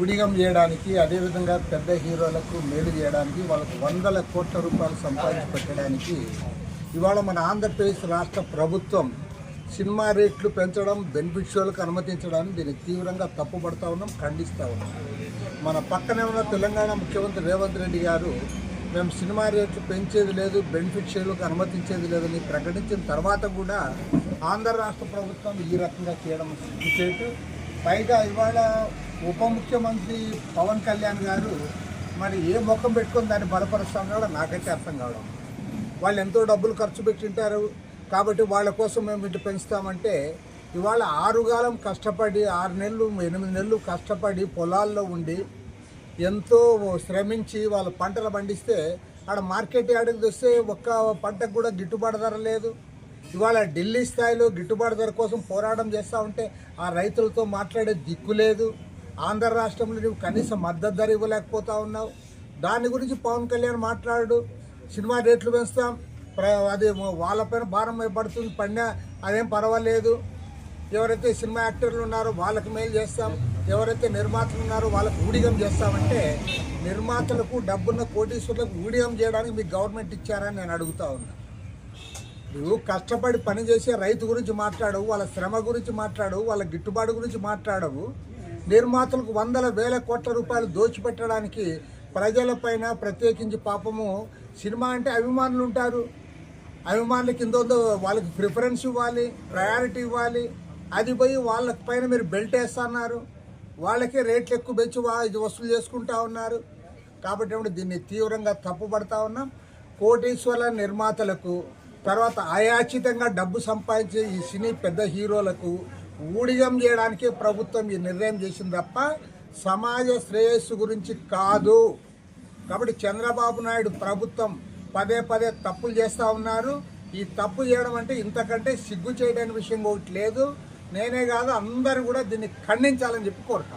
కుడిగం చేయడానికి అదేవిధంగా పెద్ద హీరోలకు మేలు చేయడానికి వాళ్ళకు వందల కోట్ల రూపాయలు సంపాదించి పెట్టడానికి ఇవాళ మన ఆంధ్రప్రదేశ్ రాష్ట్ర ప్రభుత్వం సినిమా రేట్లు పెంచడం బెనిఫిట్ షోలకు అనుమతించడానికి దీన్ని తీవ్రంగా తప్పుపడతా ఉన్నాం ఖండిస్తూ ఉన్నాం. మన పక్కనే ఉన్న తెలంగాణ ముఖ్యమంత్రి రేవంత్ రెడ్డి గారు మేము సినిమా రేట్లు పెంచేది లేదు బెనిఫిట్ షోలకు అనుమతించేది లేదని ప్రకటించిన తర్వాత కూడా ఆంధ్ర రాష్ట్ర ప్రభుత్వం ఈ రకంగా చేయడం సిగ్గుచేటు పైగా ఇవాళ ఉప ముఖ్యమంత్రి పవన్ కళ్యాణ్ గారు మరి ఏ ముఖం పెట్టుకొని దాన్ని బలపరుస్తాం కూడా నాకైతే అర్థం కావడం. వాళ్ళు ఎంతో డబ్బులు ఖర్చు పెట్టింటారు. కాబట్టి వాళ్ళ కోసం మేము ఇటు పెంచుతామంటే ఇవాళ ఆరుగాలం కష్టపడి ఆరు నెలలు ఎనిమిది నెలలు కష్టపడి పొలాల్లో ఉండి ఎంతో శ్రమించి వాళ్ళు పంటలు పండిస్తే ఆడ మార్కెట్ యార్డుకి తెస్తే ఒక్క పంటకు కూడా గిట్టుబాటు ధర లేదు. ఇవాళ ఢిల్లీ స్థాయిలో గిట్టుబాటు ధర కోసం పోరాటం చేస్తూ ఉంటే ఆ రైతులతో మాట్లాడే దిక్కు లేదు. ఆంధ్ర రాష్ట్రంలో నువ్వు కనీస మద్దతు ధర ఇవ్వలేకపోతా ఉన్నావు. దాని గురించి పవన్ కళ్యాణ్ మాట్లాడు. సినిమా రేట్లు పెంచుతాం. ప్ర- అది వాళ్ళపైన భారం పడుతుంది పడినా అదేం పర్వాలేదు. ఎవరైతే సినిమా యాక్టర్లు ఉన్నారో వాళ్ళకి మేలు చేస్తాం. ఎవరైతే నిర్మాతలు ఉన్నారో వాళ్ళకు ఊడిగం చేస్తామంటే నిర్మాతలకు డబ్బున్న కోటీశ్వరులకు ఊడిగం చేయడానికి మీకు గవర్నమెంట్ ఇచ్చారని నేను అడుగుతా ఉన్నా. నువ్వు కష్టపడి పని చేసే రైతు గురించి మాట్లాడవు వాళ్ళ శ్రమ గురించి మాట్లాడవు వాళ్ళ గిట్టుబాటు గురించి మాట్లాడవు. నిర్మాతలకు వందల వేల కోట్ల రూపాయలు దోచిపెట్టడానికి ప్రజలపైన ప్రత్యేకించి పాపము సినిమా అంటే అభిమానులు ఉంటారు. అభిమానుల కింద ఉందో వాళ్ళకి ప్రిఫరెన్స్ ఇవ్వాలి ప్రయారిటీ ఇవ్వాలి. అది పోయి వాళ్ళ పైన మీరు బెల్ట్ వేస్తున్నారు. వాళ్ళకే రేట్లు ఎక్కువ పెంచి వా- ఇది వసూలు చేసుకుంటా ఉన్నారు. కాబట్టి దీన్ని తీవ్రంగా తప్పుపడతా ఉన్నాం. కోటీశ్వర నిర్మాతలకు తర్వాత అయాచితంగా డబ్బు సంపాదించే ఈ సినీ పెద్ద హీరోలకు ఊడిగం చేయడానికే ప్రభుత్వం ఈ నిర్ణయం చేసింది తప్ప సమాజ శ్రేయస్సు గురించి కాదు. కాబట్టి చంద్రబాబు నాయుడు ప్రభుత్వం పదే పదే తప్పులు చేస్తూ ఉన్నారు. ఈ తప్పు చేయడం అంటే ఇంతకంటే సిగ్గు చేయడానికి విషయం ఒకటి లేదు. నేనే కాదు అందరూ కూడా దీన్ని ఖండించాలని చెప్పి కోరుతా